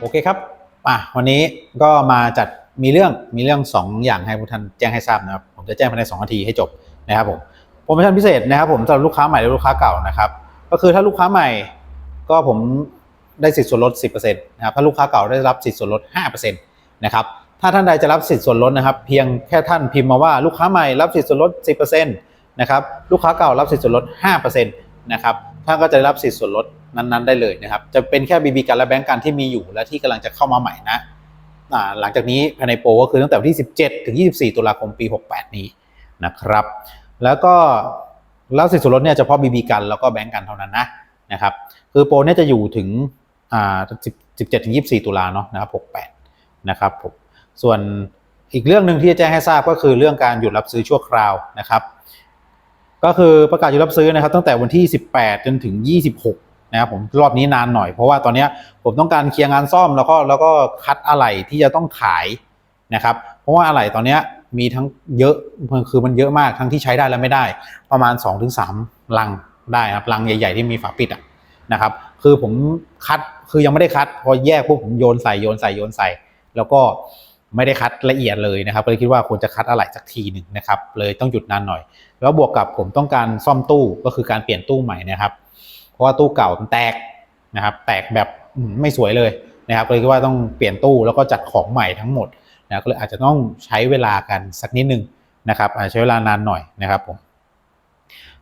โอเคครับอะวันนี้ก็มาจัดมีเรื่องมีเรื่อง 2 อย่างให้ผู้ท่านแจ้งให้ทราบนะครับ ผมจะแจ้งภายใน2นาทีให้จบนะครับผมโปรโมชั่นพิเศษนะครับผมสำหรับลูกค้าใหม่และลูกค้าเก่านะครับ ก็คือถ้าลูกค้าใหม่ก็ผมได้สิทธิส่วนลด 10%นะครับถ้าลูกค้าเก่าได้รับสิทธิส่วนลด 5%นะครับถ้าท่านใดจะรับสิทธิส่วนลดนะครับ เพียงแค่ท่านพิมพ์มาว่าลูกค้าใหม่รับสิทธิส่วนลด 10%นะครับลูกค้าเก่ารับสิทธิส่วนลด 5%นะครับ ท่านก็จะได้รับสิทธิส่วนลดนั้นๆ ได้เลยนะครับ จะเป็นแค่บีบีกันและแบงก์กันที่มีอยู่และที่กำลังจะเข้ามาใหม่นะหลังจากนี้ภายในโปรก็คือตั้งแต่วันที่ 17 ถึง 24 ตุลาคมปี 68 นี้นะครับ แล้วก็แล้วสิทธิส่วนลดเนี่ยเฉพาะบีบีกันแล้วก็แบงก์กันเท่านั้นนะนะครับ คือโปรเนี่ยจะอยู่ถึงอ่า10 17 ถึง 24 ตุลาเนาะนะครับ 68 นะครับผมส่วนอีกเรื่องหนึ่งที่จะแจ้งให้ทราบก็คือเรื่องการหยุดรับซื้อชั่วคราวนะครับ ก็คือประกาศหยุดรับซื้อนะครับตั้งแต่วันที่ 18 จนถึง 26 นะครับผมรอบนี้นานหน่อยเพราะว่าตอนนี้ผมต้องการเคลียร์งานซ่อมแล้วก็แล้วก็คัดอะไหล่ที่จะต้องขายนะครับเพราะว่าอะไหล่ตอนนี้มีทั้งเยอะคือมันเยอะมากทั้งที่ใช้ได้และไม่ได้ ประมาณ 2-3 ลังได้ครับลังใหญ่ ๆ ที่มีฝาปิดอะนะครับคือผมคัดคือยังไม่ได้คัด พอแยกพวกผมโยนใส่โยนใส่โยนใส่ แล้วก็ ไม่ได้คัดละเอียดเลยนะครับก็เลยคิดว่าควรจะคัดอะไหล่สักทีหนึ่งนะครับ เลยต้องหยุดนานหน่อย แล้วบวกกับผมต้องการซ่อมตู้ก็คือการเปลี่ยนตู้ใหม่นะครับ เพราะว่าตู้เก่ามันแตกนะครับ แตกแบบไม่สวยเลยนะครับก็เลยคิดว่าต้องเปลี่ยนตู้แล้วก็จัดของใหม่ทั้งหมดนะก็เลยอาจจะต้องใช้เวลากันสักนิดนึงนะครับ อาจจะใช้เวลานานหน่อยนะครับผม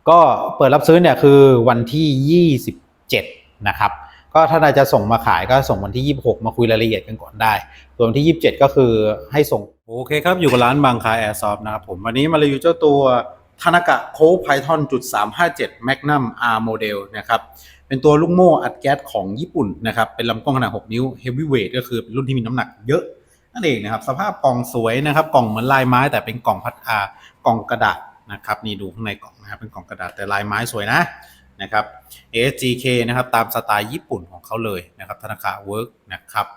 ก็เปิดรับซื้อเนี่ยคือวันที่ 27 นะครับ ก็ถ้าใครจะส่งมาขายก็ส่งวันที่ 26 มาคุยรายละเอียดกันก่อนได้ส่วนวันที่ 27 ก็คือให้ส่ง โอเคครับ อยู่กับร้านบางคาแอร์ซอฟนะครับผม วันนี้มารีวิวเจ้าตัวทานากะโคไพทอนจุด357 Magnum R Model นะครับ เป็นตัวลูกโม่อัดแก๊สของญี่ปุ่นนะครับ เป็นลำกล้องขนาด 6 นิ้ว Heavyweight ก็คือเป็นรุ่นที่มีน้ำหนักเยอะนั่นเองนะครับ สภาพกล่องสวยนะครับ กล่องเหมือนลายไม้แต่เป็นกล่องพัดอากล่องกระดาษนะครับ นี่ดูข้างในกล่องนะครับ เป็นกล่องกระดาษแต่ลายไม้สวยนะ นะครับ ASGK นะครับตามสไตล์ญี่ปุ่นของเขาเลยนะครับธนาคารเวิร์กนะครับ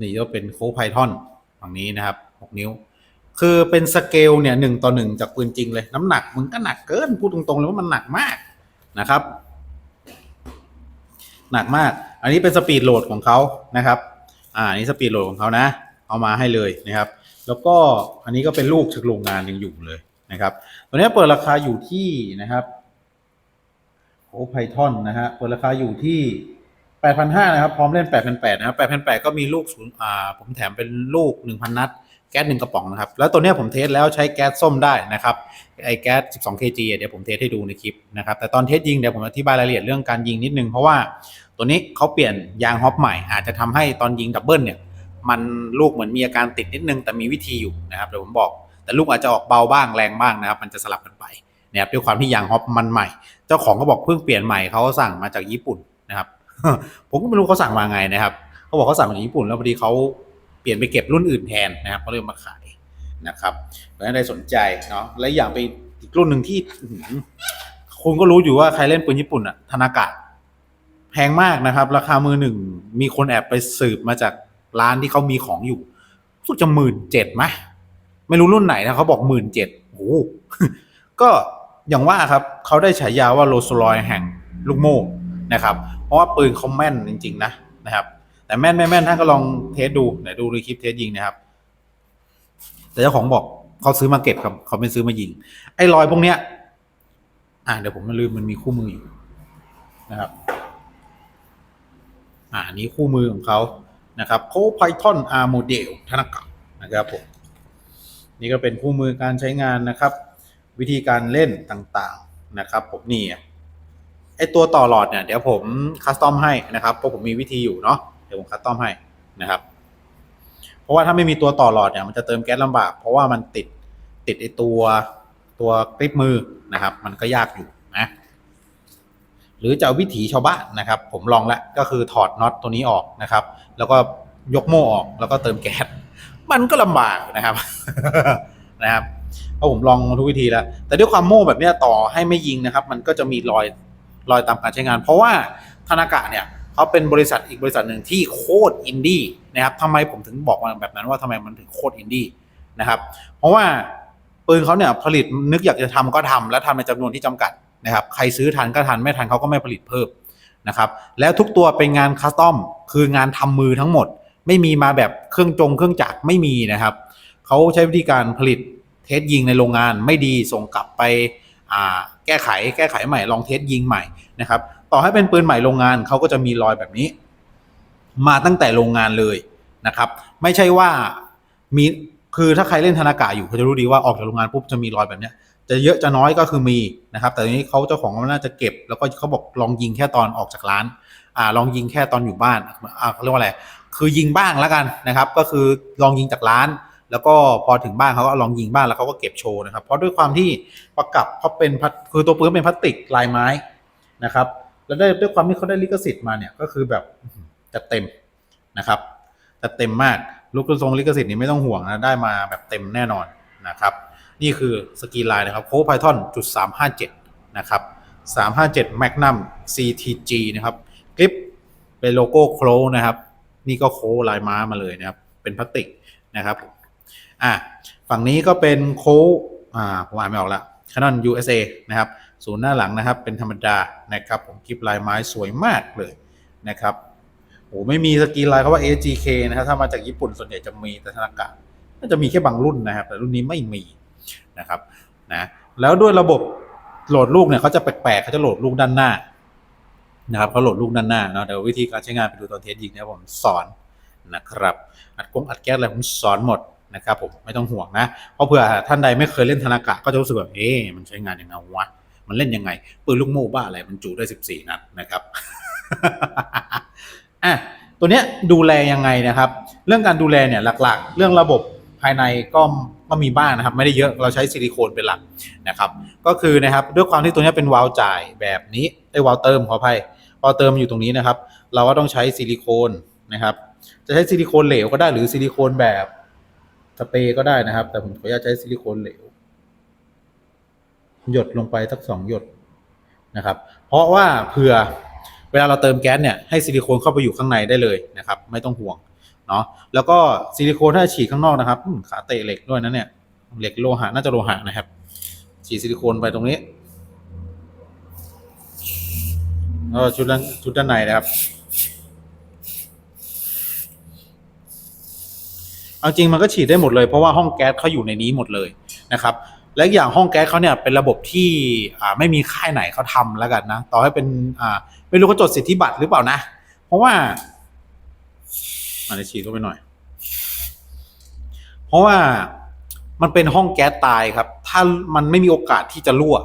นี่ก็เป็นโค้ดไพทอนฝั่งนี้นะครับ 6 นิ้ว คือเป็นสเกลเนี่ยหนึ่งต่อหนึ่งจากปืนจริงเลย น้ำหนักมึงก็หนักเกิน พูดตรงๆเลยว่ามันหนักมากนะครับ หนักมาก อันนี้เป็นสปีดโหลดของเขานะครับ อ่าอันนี้สปีดโหลดของเขานะ เอามาให้เลยนะครับ แล้วก็อันนี้ก็เป็นลูกจากโรงงานยังอยู่เลยนะครับ ตัวนี้เปิดราคาอยู่ที่นะครับ โอ้ไพทอนนะฮะเปิดราคาอยู่ที่ 8,500นะครับ พร้อมเล่น 8,800นะครับ8,800 ก็มีลูกศูนย์อ่าผมแถมเป็นลูก 1,000 นัด แก๊สหนึ่งกระป๋องนะครับ แล้วตัวเนี้ยผมเทสแล้วใช้แก๊สส้มได้นะครับ ไอแก๊ส 12 kg เดี๋ยวผมเทสให้ดูในคลิปนะครับ แต่ตอนเทสยิงเดี๋ยวผมอธิบายรายละเอียดเรื่องการยิงนิดนึง เพราะว่าตัวนี้เขาเปลี่ยนยางฮอปใหม่ อาจจะทำให้ตอนยิงดับเบิลเนี่ย มันลูกเหมือนมีอาการติดนิดนึง แต่มีวิธีอยู่นะครับเดี๋ยวผมบอก แต่ลูกอาจจะออกเบาบ้างแรงบ้างนะครับ มันจะสลับกันไปนะครับด้วยความที่ยางฮอปมันใหม่ เจ้าของก็บอกเพิ่งเปลี่ยนใหม่เขาสั่งมาจากญี่ปุ่นนะครับ ผมก็ไม่รู้เขาสั่งมาไงนะครับเขาบอกเขาสั่งมาจากญี่ปุ่นแล้วพอดีเขาเปลี่ยนไปเก็บรุ่นอื่นแทนนะครับเขาเลยมาขายนะครับเพราะฉะนั้นใครสนใจเนาะและอย่างไปอีกรุ่นหนึ่งที่คุณก็รู้อยู่ว่าใครเล่นปืนญี่ปุ่นอะธนากะแพงมากนะครับ ราคามือหนึ่งมีคนแอบไปสืบมาจากร้านที่เขามีของอยู่สึกจะหมื่นเจ็ดไหมไม่รู้รุ่นไหนนะเขาบอกหมื่นเจ็ดโอ้ก็ อย่างว่าครับเขาได้ฉายาว่าโรสลอยแห่งลูกโม่นะครับ เพราะว่าปืนเขาแม่นจริง ๆ นะนะครับ แต่แม่นไม่แม่นท่านก็ลองเทสดูไหนดูในคลิปเทสยิงนะครับ แต่เจ้าของบอกเขาซื้อมาเก็บครับเขาไม่ซื้อมายิง ไอ้รอยพวกเนี้ย อ่าเดี๋ยวผมลืมมันมีคู่มืออยู่นะครับ อ่านนี้คู่มือของเขานะครับโคไพทอนอาร์โมเดลธนกะนะครับผมนี่ก็เป็นคู่มือการใช้งานนะครับ วิธีการเล่นต่างๆนะครับ ผมนี่ไอตัวต่อหลอดเนี่ยเดี๋ยวผมคัสตอมให้นะครับเพราะผมมีวิธีอยู่เนาะเดี๋ยวผมคัสตอมให้นะครับ เพราะว่าถ้าไม่มีตัวต่อหลอดเนี่ยมันจะเติมแก๊สลำบาก เพราะว่ามันติดติดไอตัวตัวกริปมือนะครับ มันก็ยากอยู่นะหรือจะเอาวิถีชาวบ้านนะครับ ผมลองแล้วก็คือถอดน็อตตัวนี้ออกนะครับ แล้วก็ยกโม่ออกแล้วก็เติมแก๊สมันก็ลำบากนะครับนะครับ เพราะผมลองทุกวิธีแล้ว แต่ด้วยความโม่แบบเนี้ยต่อให้ไม่ยิงนะครับ มันก็จะมีรอยรอยตามการใช้งาน เพราะว่าธนากะเนี่ยเขาเป็นบริษัทอีกบริษัทหนึ่งที่โคตรอินดี้นะครับทำไมผมถึงบอกมาแบบนั้นว่าทำไมมันถึงโคตรอินดี้นะครับ เพราะว่าปืนเขาเนี่ยผลิตนึกอยากจะทำก็ทำและทำในจำนวนที่จำกัดนะครับใครซื้อทันก็ทันไม่ทันเขาก็ไม่ผลิตเพิ่มนะครับแล้วทุกตัวเป็นงานคัสตอมคืองานทำมือทั้งหมด ไม่มีมาแบบเครื่องจงเครื่องจักรไม่มีนะครับเขาใช้วิธีการผลิต เทสยิงในโรงงานไม่ดีส่งกลับไปอ่าแก้ไขแก้ไขใหม่ลองเทสยิงใหม่นะครับ ต่อให้เป็นปืนใหม่โรงงานเขาก็จะมีรอยแบบนี้ มาตั้งแต่โรงงานเลยนะครับ ไม่ใช่ว่ามีคือถ้าใครเล่นธนากะอยู่เขาจะรู้ดีว่าออกจากโรงงานปุ๊บจะมีรอยแบบนี้จะเยอะจะน้อยก็คือมีนะครับ แต่ทีนี้เขาเจ้าของเขาน่าจะเก็บ แล้วก็เขาบอกลองยิงแค่ตอนออกจากร้านอ่าลองยิงแค่ตอนอยู่บ้านอ่าเรียกว่าอะไรคือยิงบ้างแล้วกันนะครับ ก็คือลองยิงจากร้าน แล้วก็พอถึงบ้านเขาก็ลองยิงบ้างแล้วเขาก็เก็บโชว์นะครับ เพราะด้วยความที่ประกับเขาเป็นพลาคือตัวปืนเป็นพลาสติกลายไม้นะครับ แล้วได้ด้วยความที่เขาได้ลิขสิทธิ์มาเนี่ยก็คือแบบจะเต็มนะครับจะเต็มมากลูกทรงลิขสิทธิ์นี่ไม่ต้องห่วงนะได้มาแบบเต็มแน่นอนนะครับ นี่คือสกีไลน์นะครับโค้ไพทอนจุดสามห้าเจ็ดนะครับสามห้าเจ็ดแมกนัม CTG นะครับคลิปเป็นโลโก้โคลนะครับ นี่ก็โค้ลายม้ามาเลยนะครับ เป็นพลาสติกนะครับ อะฝั่งนี้ก็เป็นโคอ่าผมอ่านไม่ออกละ Canon USA นะครับศูนย์หน้าหลังนะครับ เป็นธรรมดานะครับ ผมคลิปลายไม้สวยมากเลยนะครับโอ้ไม่มีสกีลายเขาว่า AGK นะครับถ้ามาจากญี่ปุ่นส่วนใหญ่จะมีแต่ธนากะน่าจะมีแค่บางรุ่นนะครับ แต่รุ่นนี้ไม่มีนะครับนะแล้วด้วยระบบโหลดลูกเนี่ยเขาจะแปลกๆเขาจะโหลดลูกด้านหน้านะครับเขาโหลดลูกด้านหน้าเนาะเดี๋ยววิธีการใช้งานไปดูตอนเทสยิงนี่ยผมสอนนะครับอัดกงอัดแก๊สอะไรผมสอนหมด นะครับผมไม่ต้องห่วงนะเพราะเผื่อท่านใดไม่เคยเล่นธนากะก็จะรู้สึกแบบเอ๊ะมันใช้งานยังไงวะมันเล่นยังไงปืนลูกโม่บ้าอะไรมันจุได้ 14 นัดนะครับอะตัวเนี้ยดูแลยังไงนะครับ เรื่องการดูแลเนี่ยหลักๆ เรื่องระบบภายในก็ก็มีบ้างนะครับ ไม่ได้เยอะเราใช้ซิลิโคนเป็นหลักนะครับ ก็คือนะครับด้วยความที่ตัวเนี้ยเป็นวาล์วจ่ายแบบนี้ไอ้วาล์วเติมขออภัยวาล์วเติมอยู่ตรงนี้นะครับ เราก็ต้องใช้ซิลิโคนนะครับ จะใช้ซิลิโคนเหลวก็ได้หรือซิลิโคนแบบ สเปรย์ก็ได้นะครับ แต่ผมขออนุญาตใช้ซิลิโคนเหลว หยดลงไปสักสองหยดนะครับ เพราะว่าเผื่อเวลาเราเติมแก๊สเนี่ยให้ซิลิโคนเข้าไปอยู่ข้างในได้เลยนะครับ ไม่ต้องห่วงเนาะแล้วก็ซิลิโคนถ้าฉีดข้างนอกนะครับขาเตะเหล็กด้วยนะเนี่ยเหล็กโลหะน่าจะโลหะนะครับ ฉีดซิลิโคนไปตรงนี้ก็ชุดด้านชุดด้านในนะครับ เอาจริงมันก็ฉีดได้หมดเลย เพราะว่าห้องแก๊สเขาอยู่ในนี้หมดเลยนะครับและอย่างห้องแก๊สเขาเนี่ยเป็นระบบที่ไม่มีค่ายไหนเขาทำแล้วกันนะต่อให้เป็นไม่รู้เขาจดสิทธิบัตรหรือเปล่านะ เพราะว่าอันนี้ฉีดเข้าไปหน่อย เพราะว่ามันเป็นห้องแก๊สตายครับ ถ้ามันไม่มีโอกาสที่จะรั่ว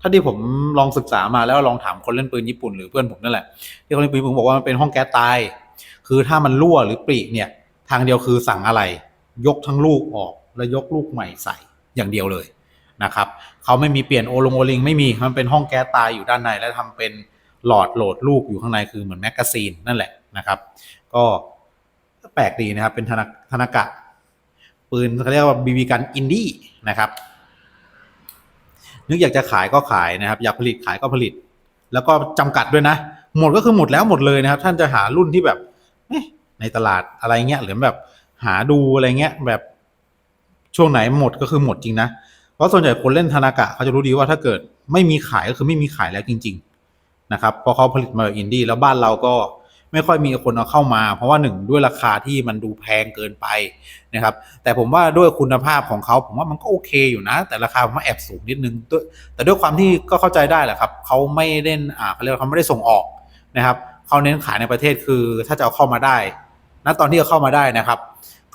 ถ้าที่ผมลองศึกษามาแล้วลองถามคนเล่นปืนญี่ปุ่นหรือเพื่อนผมนั่นแหละที่เขาเล่นปืนญี่ปุ่นบอกว่ามันเป็นห้องแก๊สตาย คือถ้ามันรั่วหรือปรีเนี่ย ทางเดียวคือสั่งอะไร ยกทั้งลูกออกแล้วยกลูกใหม่ใส่อย่างเดียวเลยนะครับเขาไม่มีเปลี่ยนโอลงโอลิงไม่มีมันเป็นห้องแก๊สตายอยู่ด้านใน แล้วทำเป็นหลอดโหลดลูกอยู่ข้างในคือเหมือนแมกกาซีนนั่นแหละนะครับ ก็แปลกดีนะครับ เป็นธนธนากะปืนเขาเรียกว่าบีบีกันอินดี้นะครับ นึกอยากจะขายก็ขายนะครับ อยากผลิตขายก็ผลิต แล้วก็จำกัดด้วยนะ หมดก็คือหมดแล้วหมดเลยนะครับ ท่านจะหารุ่นที่แบบ ในตลาดอะไรเงี้ยหรือแบบหาดูอะไรเงี้ยแบบช่วงไหนหมดก็คือหมดจริงนะ เพราะส่วนใหญ่คนเล่นธนากะเขาจะรู้ดีว่าถ้าเกิดไม่มีขายก็คือไม่มีขายแล้วจริง ๆ นะครับเพราะเขาผลิตมาแบบอินดี้แล้วบ้านเราก็ไม่ค่อยมีคนเอาเข้ามา เพราะว่าหนึ่งด้วยราคาที่มันดูแพงเกินไปนะครับ แต่ผมว่าด้วยคุณภาพของเขาผมว่ามันก็โอเคอยู่นะ แต่ราคาผมว่าแอบสูงนิดนึงแต่ด้วยความที่ก็เข้าใจได้แหละครับเขาไม่เล่นอ่าเขาเรียกเขาไม่ได้ส่งออกนะครับ เขาเน้นขายในประเทศคือถ้าจะเอาเข้ามาได้ณตอนที่เอาเข้ามาได้นะครับ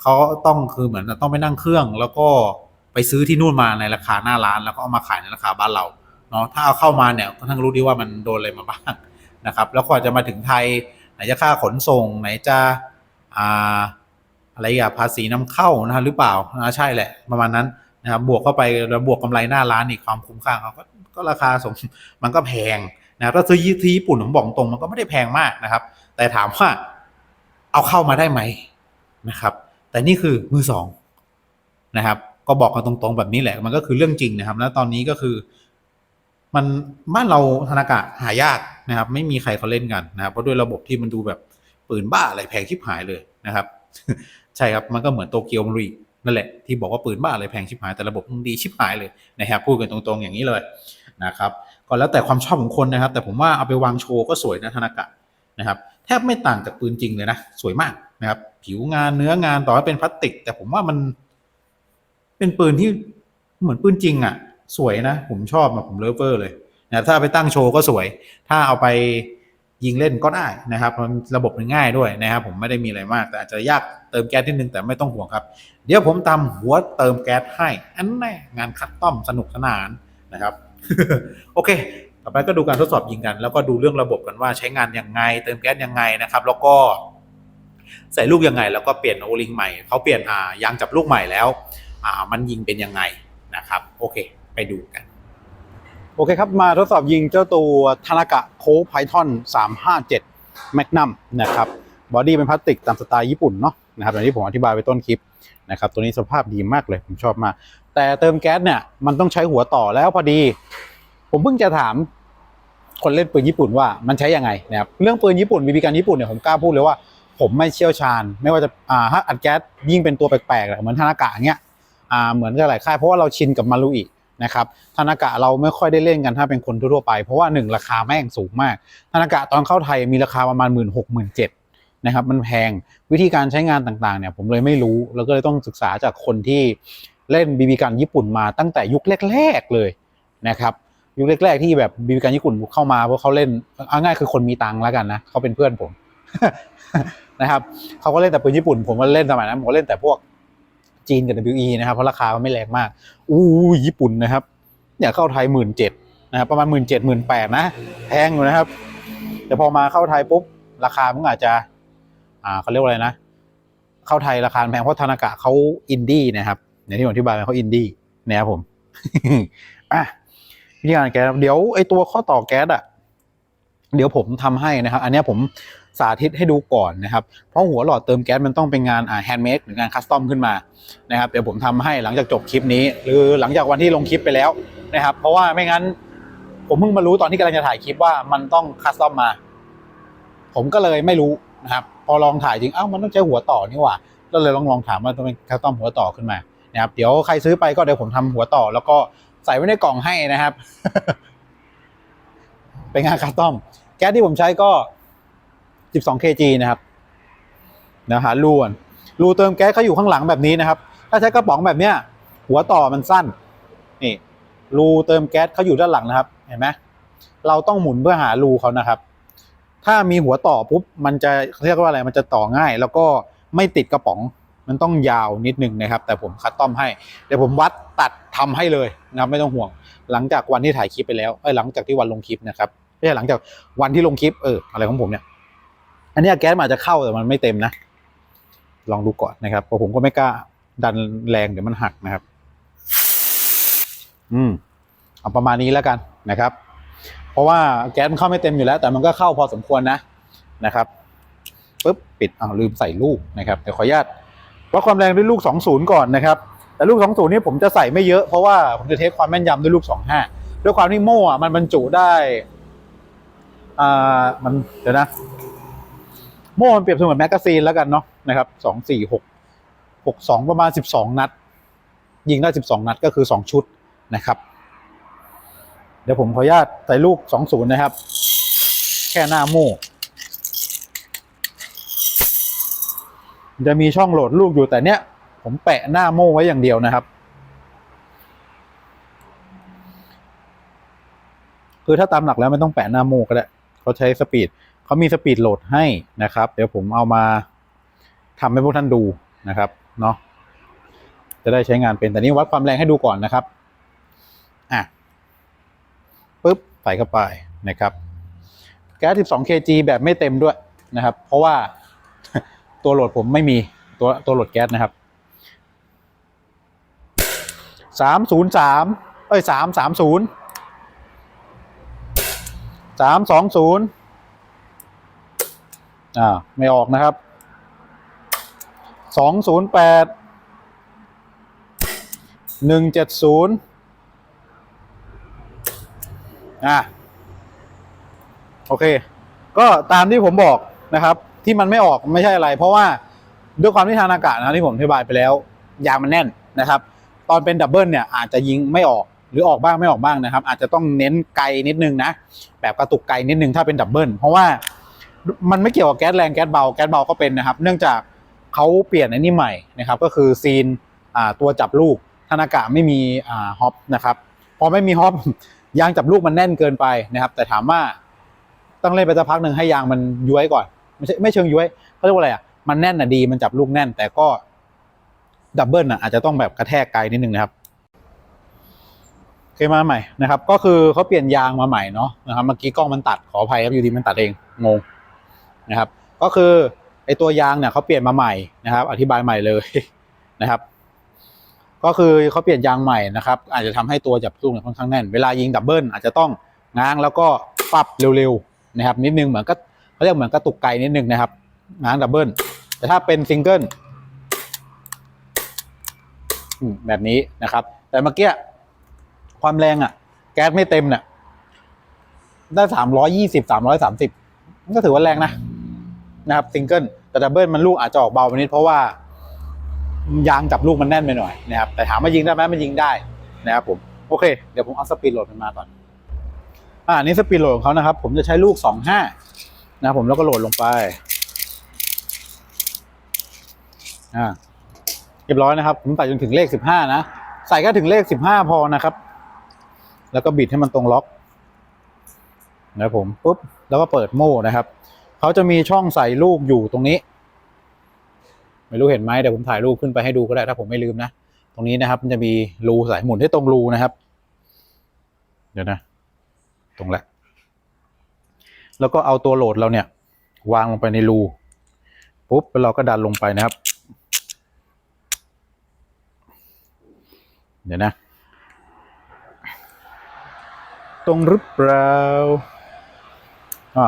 เขาต้องคือเหมือนต้องไปนั่งเครื่อง แล้วก็ไปซื้อที่นู่นมาในราคาหน้าร้าน แล้วก็เอามาขายในราคาบ้านเราเนาะถ้าเอาเข้ามาเนี่ยก็ทั้งรู้ดีว่ามันโดนอะไรมาบ้างนะครับ แล้วกว่าจะมาถึงไทยไหนจะค่าขนส่ง ไหนจะอ่าอะไรอะภาษีนำเข้านะหรือเปล่าอ่าใช่แหละประมาณนั้นนะครับบวกเข้าไปแล้วบวกกำไรหน้าร้านอีกความคุ้มค่าเขาก็ก็ราคาสมมันก็แพง นะถ้าซื้อที่ญี่ปุ่นผมบอกตรงมันก็ไม่ได้แพงมากนะครับ แต่ถามว่าเอาเข้ามาได้ไหมนะครับ แต่นี่คือมือสองนะครับ ก็บอกกันตรงๆแบบนี้แหละ มันก็คือเรื่องจริงนะครับ แล้วตอนนี้ก็คือ มันบ้านเราธนากะหายากนะครับ ไม่มีใครเขาเล่นกันนะครับเพราะด้วยระบบที่มันดูแบบปืนบ้าอะไรแพงชิบหายเลยนะครับ ใช่ครับมันก็เหมือนโตเกียวมารีนั่นแหละที่บอกว่าปืนบ้าอะไรแพงชิบหายแต่ระบบมันดีชิบหายเลยนะครับพูดกันตรงๆอย่างนี้เลยนะครับ ก็แล้วแต่ความชอบของคนนะครับ แต่ผมว่าเอาไปวางโชว์ก็สวยนะธนากะนะครับ แทบไม่ต่างจากปืนจริงเลยนะ สวยมากนะครับ ผิวงานเนื้องานต่อให้เป็นพลาสติก แต่ผมว่ามัน เป็นปืนที่เหมือนปืนจริงอะ่ะ สวยนะ ผมชอบอะผมเลิฟเวอร์เลยนะถ้าไปตั้งโชว์ก็สวย ถ้าเอาไปยิงเล่นก็ได้นะครับมันระบบมันง่ายด้วยนะครับ ผมไม่ได้มีอะไรมาก แต่อาจจะยากเติมแก๊สนิดนึงแต่ไม่ต้องห่วงครับ เดี๋ยวผมตำหัวเติมแก๊สให้ อันแน่งานคัดต้อมสนุกสนานนะครับ โอเค ต่อไปก็ดูการทดสอบยิงกัน แล้วก็ดูเรื่องระบบกันว่าใช้งานยังไง เติมแก๊สยังไงนะครับ แล้วก็ใส่ลูกยังไง แล้วก็เปลี่ยนโอลิงใหม่เขาเปลี่ยนยางจับลูกใหม่แล้วมันยิงเป็นยังไงนะครับ โอเค ไปดูกัน โอเคครับ มาทดสอบยิงเจ้าตัวธนากะโคไพทอน357 Magnum นะครับบอดี้เป็นพลาสติกตามสไตล์ญี่ปุ่นเนาะ นะครับอย่างที่ผมอธิบายไปต้นคลิปนะครับตัวนี้สภาพดีมากเลยผมชอบมาก แต่เติมแก๊สเนี่ยมันต้องใช้หัวต่อแล้วพอดี ผมเพิ่งจะถามคนเล่นปืนญี่ปุ่นว่ามันใช้ยังไงนะครับเรื่องปืนญี่ปุ่นบีบีกันญี่ปุ่นเนี่ยผมกล้าพูดเลยว่า ผมไม่เชี่ยวชาญ ไม่ว่าจะอ่าถ้าอัดแก๊สยิ่งเป็นตัวแปลกๆเหมือนธนากะเงี้ยอ่าเหมือนกับหลายค่ายเพราะว่าเราชินกับมารุอินะครับธนากะเราไม่ค่อยได้เล่นกันถ้าเป็นคนทั่วไป เพราะว่าหนึ่งราคาแม่งสูงมากธนากะตอนเข้าไทยมีราคาประมาณหมื่นหกหมื่ นะครับมันแพงวิธีการใช้งานต่างๆเนี่ยผมเลยไม่รู้แล้วก็เลยต้องศึกษาจากคนที่เล่นบีบีกันญี่ปุ่นมาตั้งแต่ยุคแรก ๆเลยนะครับยุคแรกๆที่แบบบีบีกันญี่ปุ่นเข้ามาเพราะเขาเล่นเอาง่ายคือคนมีตังค์แล้วกันนะเขาเป็นเพื่อนผมนะครับเขาก็เล่นแต่ปืนญี่ปุ่น ผมก็เล่นสมัยนั้นผมก็เล่นแต่พวกจีนกับ WE นะครับเพราะราคามันไม่แรงมากอู้ญี่ปุ่นนะครับเนี่ยเข้าไทยหมื่นเจ็ดนะครับประมาณหมื่นเจ็ดหมื่นแปดนะแพงอยู่นะครับ แต่พอมาเข้าไทยปุ๊บราคามันอาจจะ อ่าเขาเรียกว่าอะไรนะ เข้าไทยราคาแพงเพราะธนากะเขาอินดี้นะครับอย่างที่ผมอธิบายไปเขาอินดี้นะครับผมอะวิธีการแก๊สเดี๋ยวไอตัวข้อต่อแก๊สอะเดี๋ยวผมทำให้นะครับ อันนี้ผมสาธิตให้ดูก่อนนะครับ เพราะหัวหลอดเติมแก๊สมันต้องเป็นงานแฮนด์เมดหรืองานคัสตอมขึ้นมานะครับ เดี๋ยวผมทำให้หลังจากจบคลิปนี้ หรือหลังจากวันที่ลงคลิปไปแล้วนะครับ เพราะว่าไม่งั้น ผมเพิ่งมารู้ตอนที่กำลังจะถ่ายคลิปว่ามันต้องคัสตอมมา ผมก็เลยไม่รู้นะครับ อลองถ่ายจริงเอ้ามันต้องใช้หัวต่อนี่หว่าก็เลยลองลองถามว่าต้องเป็นคัสตอมหัวต่อขึ้นมานะครับเดี๋ยวใครซื้อไปก็เดี๋ยวผมทำหัวต่อ แล้วก็ใส่ไว้ในกล่องให้นะครับ เป็นงานคัสตอมแก๊สที่ผมใช้ก็ 12 kg นะครับนะหารูนรูเติมแก๊สเขาอยู่ข้างหลังแบบนี้นะครับ ถ้าใช้กระป๋องแบบเนี้ย หัวต่อมันสั้นนี่รูเติมแก๊สเขาอยู่ด้านหลังนะครับ เห็นไหมเราต้องหมุนเพื่อหารูเขานะครับ ถ้ามีหัวต่อปุ๊บมันจะเรียกว่าอะไรมันจะต่อง่าย แล้วก็ไม่ติดกระป๋องมันต้องยาวนิดนึงนะครับ แต่ผมคัดต้อมให้เดี๋ยวผมวัดตัดทำให้เลยนะครับไม่ต้องห่วง หลังจากวันที่ถ่ายคลิปไปแล้วเอ้ยหลังจากที่วันลงคลิปนะครับไม่ใช่หลังจากวันที่ลงคลิปเอออะไรของผมเนี่ย อันนี้แก๊สอาจจะเข้าแต่มันไม่เต็มนะ ลองดูก่อนนะครับเพราะผมก็ไม่กล้าดันแรงเดี๋ยวมันหักนะครับ อืมเอาประมาณนี้แล้วกันนะครับ เพราะว่าแก๊สมันเข้าไม่เต็มอยู่แล้ว แต่มันก็เข้าพอสมควรนะนะครับปุ๊บปิดอ้าวลืมใส่ลูกนะครับเดี๋ยวขออนุญาตวัดความแรงด้วยลูก 20 ก่อนนะครับแต่ลูก 20 นี่ผมจะใส่ไม่เยอะเพราะว่าผมจะเทสความแม่นยำด้วยลูก 25 ด้วยความที่โม่อะมันบรรจุได้อ่ามันเดี๋ยวนะ โม่มันเปรียบเสมือนแมกกาซีนแล้วกันเนาะนะครับสองสี่หกหกสองประมาณสิบสองนัด ยิงได้สิบสองนัดก็คือสองชุดนะครับ เดี๋ยวผมขออนุญาตใส่ลูกสองศูนย์นะครับ แค่หน้าโม่จะมีช่องโหลดลูกอยู่แต่เนี้ยผมแปะหน้าโม่ไว้อย่างเดียวนะครับ คือถ้าตามหลักแล้วไม่ต้องแปะหน้าโม่ก็ได้เขาใช้สปีดเขามีสปีดโหลดให้นะครับ เดี๋ยวผมเอามาทำให้พวกท่านดูนะครับเนาะจะได้ใช้งานเป็นแต่นี้วัดความแรงให้ดูก่อนนะครับอะ ใส่เข้าไปนะครับแก๊ส 12 kg แบบไม่เต็มด้วยนะครับ เพราะว่าตัวโหลดผมไม่มีตัวตัวโหลดแก๊สนะครับ 303 เอ้ย 330 320อ่าไม่ออกนะครับ 208 170 อ่าโอเค ก็ตามที่ผมบอกนะครับ ที่มันไม่ออกไม่ใช่อะไร เพราะว่าด้วยความที่ทางอากาศนะที่ผมอธิบายไปแล้วยางมันแน่นนะครับ ตอนเป็นดับเบิลเนี่ยอาจจะยิงไม่ออกหรือออกบ้างไม่ออกบ้างนะครับ อาจจะต้องเน้นไกลนิดนึงนะ แบบกระตุกไกลนิดนึงถ้าเป็นดับเบิลเพราะว่ามันไม่เกี่ยวกับแก๊สแรงแก๊สเบาแก๊สเบาก็เป็นนะครับ เนื่องจากเขาเปลี่ยนไอ้นี่ใหม่นะครับ ก็คือซีนตัวจับลูกธนากะไม่มีอฮอปนะครับพอไม่มีฮอป ยางจับลูกมันแน่นเกินไปนะครับ แต่ถามว่าต้องเล่นไปสักพักหนึ่งให้ยางมันย้วยก่อน ไม่ใช่ไม่เชิงย้วยเขาเรียกว่าอะไรอะมันแน่นอะดีมันจับลูกแน่น แต่ก็ดับเบิลอะอาจจะต้องแบบกระแทกไกลนิดนึงนะครับโอเคมาใหม่นะครับ ก็คือเขาเปลี่ยนยางมาใหม่เนาะนะครับเมื่อกี้กล้องมันตัดขออภัยครับอยู่ดีมันตัดเองงงนะครับ ก็คือไอตัวยางเนี่ยเขาเปลี่ยนมาใหม่นะครับ อธิบายใหม่เลยนะครับ ก็คือเขาเปลี่ยนยางใหม่นะครับ อาจจะทำให้ตัวจับลูกเนี่ยค่อนข้างแน่น เวลายิงดับเบิลอาจจะต้องง้างแล้วก็ปรับเร็วๆนะครับ นิดนึงเหมือนก็เขาเรียกเหมือนกระตุกไกนิดนึงนะครับง้างดับเบิลแต่ถ้าเป็นซิงเกิลแบบนี้นะครับ แต่เมื่อกี้ความแรงอะ่ะ แก๊สไม่เต็มเนี่ยได้สามร้อยยี่สิบสามร้อยสามสิบก็ถือว่าแรงนะนะครับซิงเกิลแต่ดับเบิลมันลูกอาจจะออกเบาไปนิดเพราะว่า ยางจับลูกมันแน่นไปหน่อยนะครับแต่ถามว่ายิงได้ไหมมันยิงได้นะครับผมโอเค เดี๋ยวผมเอาสปีดโหลดมันมาก่อนอ่านี่สปีดโหลดของเขานะครับ ผมจะใช้ลูกสองห้านะครับผมแล้วก็โหลดลงไปอ่าเรียบร้อยนะครับ ผมใส่จนถึงเลขสิบห้านะใส่ก็ถึงเลขสิบห้าพอนะครับ แล้วก็บิดให้มันตรงล็อกนะครับผมปุ๊บแล้วก็เปิดโม่นะครับเขาจะมีช่องใส่ลูกอยู่ตรงนี้ ไม่รู้เห็นไหมเดี๋ยวผมถ่ายรูปขึ้นไปให้ดูก็ได้ถ้าผมไม่ลืมนะ ตรงนี้นะครับ มันจะมีรูสายหมุนให้ตรงรูนะครับ เดี๋ยวนะ ตรงแหละ แล้วก็เอาตัวโหลดเราเนี่ย วางลงไปในรูปุ๊บแล้วเราก็ดันลงไปนะครับ เดี๋ยวนะ ตรงหรือเปล่าอ่า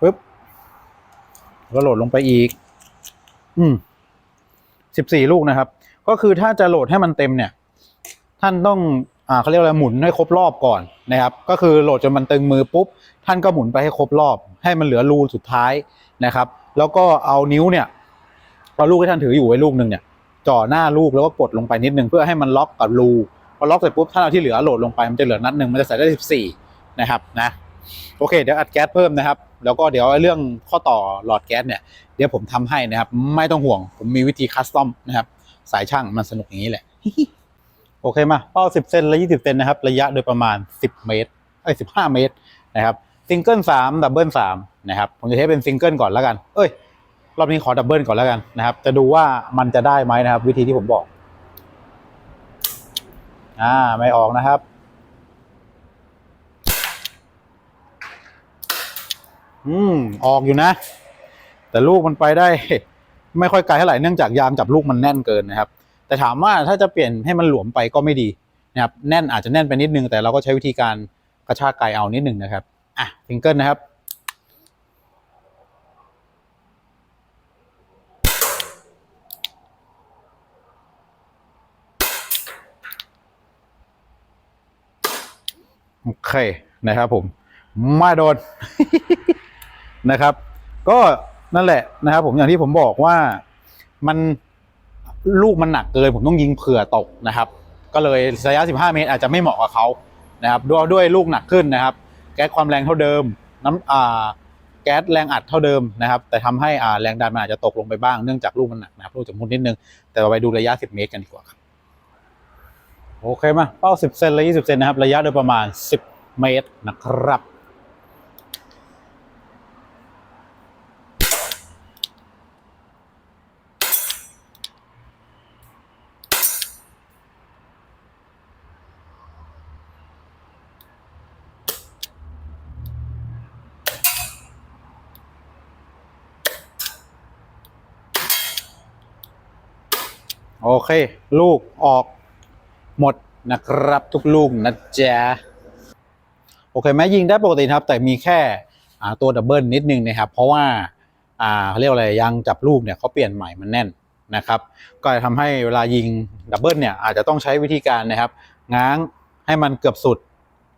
ปึ๊บก็โหลดลงไปอีก อืมสิบสี่ลูกนะครับ ก็คือถ้าจะโหลดให้มันเต็มเนี่ย ท่านต้องอ่าเขาเรียกอะไรหมุนให้ครบรอบก่อนนะครับ ก็คือโหลดจนมันตึงมือปุ๊บ ท่านก็หมุนไปให้ครบรอบ ให้มันเหลือรูสุดท้ายนะครับ แล้วก็เอานิ้วเนี่ยเอาลูกที่ท่านถืออยู่ไว้ลูกหนึ่งเนี่ยจ่อหน้าลูกแล้วก็กดลงไปนิดนึงเพื่อให้มันล็อกกับรูพอล็อกเสร็จปุ๊บท่านเอาที่เหลือโหลดลงไปมันจะเหลือนัดหนึ่งมันจะใส่ได้สิบสี่นะครับนะ โอเค เดี๋ยวอัดแก๊สเพิ่มนะครับ แล้วก็เดี๋ยวเรื่องข้อต่อหลอดแก๊สเนี่ย เดี๋ยวผมทำให้นะครับ ไม่ต้องห่วง ผมมีวิธีคัสตอมนะครับ สายช่างมันสนุกอย่างนี้แหละ โอเคมาเป้า10เซนและ20เซนนะครับ ระยะโดยประมาณ10เมตรเอ้ย15เมตรนะครับซิงเกิล3ดับเบิล3นะครับ ผมจะใช้เป็นซิงเกิลก่อนแล้วกัน เอ้ย รอบนี้ขอดับเบิลก่อนแล้วกันนะครับ จะดูว่ามันจะได้ไหมนะครับ วิธีที่ผมบอก อ่า ไม่ออกนะครับ อืมออกอยู่นะ แต่ลูกมันไปได้ ไม่ค่อยไกลเท่าไหร่เนื่องจากยางจับลูกมันแน่นเกินนะครับ แต่ถามว่าถ้าจะเปลี่ยนให้มันหลวมไปก็ไม่ดีนะครับแน่นอาจจะแน่นไปนิดนึง แต่เราก็ใช้วิธีการกระชากไกลเอานิดนึงนะครับอะซิงเกิลนะครับโอเคนะครับผมไม่โดน นะครับ ก็นั่นแหละนะครับ ผมอย่างที่ผมบอกว่ามันลูกมันหนักเกินผมต้องยิงเผื่อตกนะครับ ก็เลยระยะ 15 เมตร อาจจะไม่เหมาะกับเขานะครับด้วยด้วยลูกหนักขึ้นนะครับ แก๊สความแรงเท่าเดิมน้ำอ่าแก๊สแรงอัดเท่าเดิมนะครับ แต่ทำให้อ่าแรงดันมันอาจจะตกลงไปบ้างเนื่องจากลูกมันหนักนะครับลูกจะมุดนิดนึง แต่เราไปดูระยะ 10 เมตรกันดีกว่าครับโอเคมาเป้า 10 เซนและ20เซนนะครับ ระยะโดยประมาณ 10 เมตรนะครับ เค ลูกออกหมดนะครับทุกลูกนะจ๊ะโอเคแม้ยิงได้ปกตินะครับ แต่มีแค่ตัวดับเบิลนิดนึงนะครับ เพราะว่าเขาเรียกว่าอะไรยางจับลูกเนี่ยเขาเปลี่ยนใหม่มันแน่นนะครับ ก็จะทำให้เวลายิงดับเบิลเนี่ยอาจจะต้องใช้วิธีการนะครับ ง้างให้มันเกือบสุด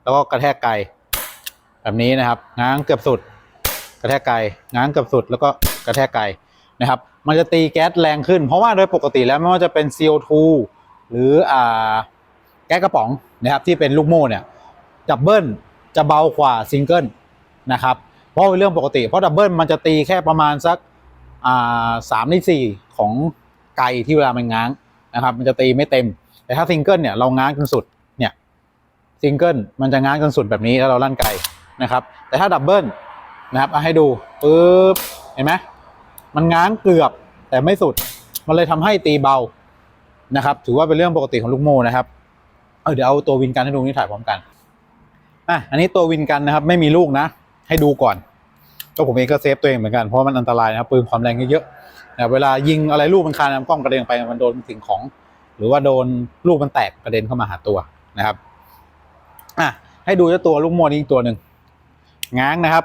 แล้วก็กระแทกไกล แบบนี้นะครับ ง้างเกือบสุด กระแทกไกล ง้างเกือบสุดแล้วก็กระแทกไกลนะครับ มันจะตีแก๊สแรงขึ้น เพราะว่าโดยปกติแล้วไม่ว่าจะเป็น CO2 หรืออ่าแก๊สกระป๋องนะครับที่เป็นลูกโม่เนี่ยดับเบิลจะเบากว่าซิงเกิลนะครับเพราะเป็นเรื่องปกติ เพราะดับเบิลมันจะตีแค่ประมาณสักอ่าสามในสี่ของไกที่เวลามันง้างนะครับมันจะตีไม่เต็ม แต่ถ้าซิงเกิลเนี่ยเราง้างจนสุดเนี่ยซิงเกิลมันจะง้างจนสุดแบบนี้แล้วเราลั่นไกลนะครับแต่ถ้าดับเบิลนะครับเอาให้ดูปึ๊บเห็นไหม มันง้างเกือบแต่ไม่สุด มันเลยทำให้ตีเบานะครับ ถือว่าเป็นเรื่องปกติของลูกโม่นะครับเเดี๋ยวเอาตัววินกันให้ดูนี่ถ่ายพร้อมกันอะอันนี้ตัววินกันนะครับ ไม่มีลูกนะ ให้ดูก่อนก็ผมเองก็เซฟตัวเองเหมือนกันเพราะมันอันตรายนะครับปืนความแรงเยอะๆนะเวลายิงอะไรลูกมันคานกล้องกระเด็นไปมันโดนสิ่งของ หรือว่าโดนลูกมันแตกกระเด็นเข้ามาหาตัวนะครับอะให้ดูเจ้าตัวลูกโม่นี้อีกตัวหนึ่งง้างนะครับ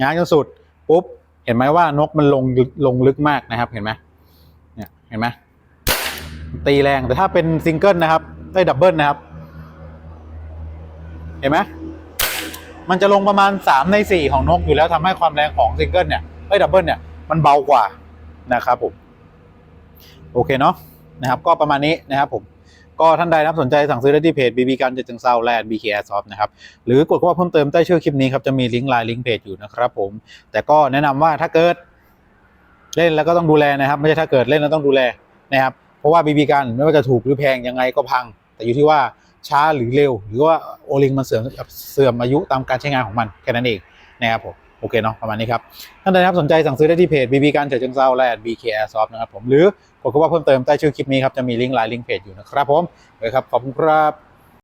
ง้างจนสุดปุ๊บ เห็นไหมว่านกมันลงลงลึกมากนะครับ เห็นไหมเนี่ยเห็นไหมตีแรงแต่ถ้าเป็นซิงเกิลนะครับได้ดับเบิลนะครับ เห็นไหมมันจะลงประมาณสามในสี่ของนกอยู่แล้วทำให้ความแรงของซิงเกิลเนี่ยได้ดับเบิลเนี่ยมันเบากว่านะครับผมโอเคเนาะนะครับ ก็ประมาณนี้นะครับผม ก็ท่านใดนะครับสนใจสั่งซื้อได้ที่เพจ BB กันจะจึงเซาแลนด์ BK Airsoft นะครับหรือกดเข้ามาเพิ่มเติมใต้ชื่อคลิปนี้ครับจะมีลิงก์ไลน์ลิงก์เพจอยู่นะครับผมแต่ก็แนะนำว่าถ้าเกิดเล่นแล้วก็ต้องดูแลนะครับไม่ใช่ถ้าเกิดเล่นแล้วต้องดูแลนะครับเพราะว่า BB กันไม่ว่าจะถูกหรือแพงยังไงก็พัง แต่อยู่ที่ว่าช้าหรือเร็ว หรือว่าโอลิงมันเสื่อมเสื่อมอายุตามการใช้งานของมันแค่นั้นเองนะครับผม โอเคเนาะประมาณนี้ครับท่านใดครับสนใจสั่งซื้อได้ที่เพจ BB การเฉจิงเซาแลนด์ BK Airsoft นะครับผมหรือกดเข้ามาเพิ่มเติมใต้ชื่อคลิปนี้ครับจะมีลิงก์ไลน์ลิงก์เพจอยู่นะครับผมโอเคครับขอบคุณครับ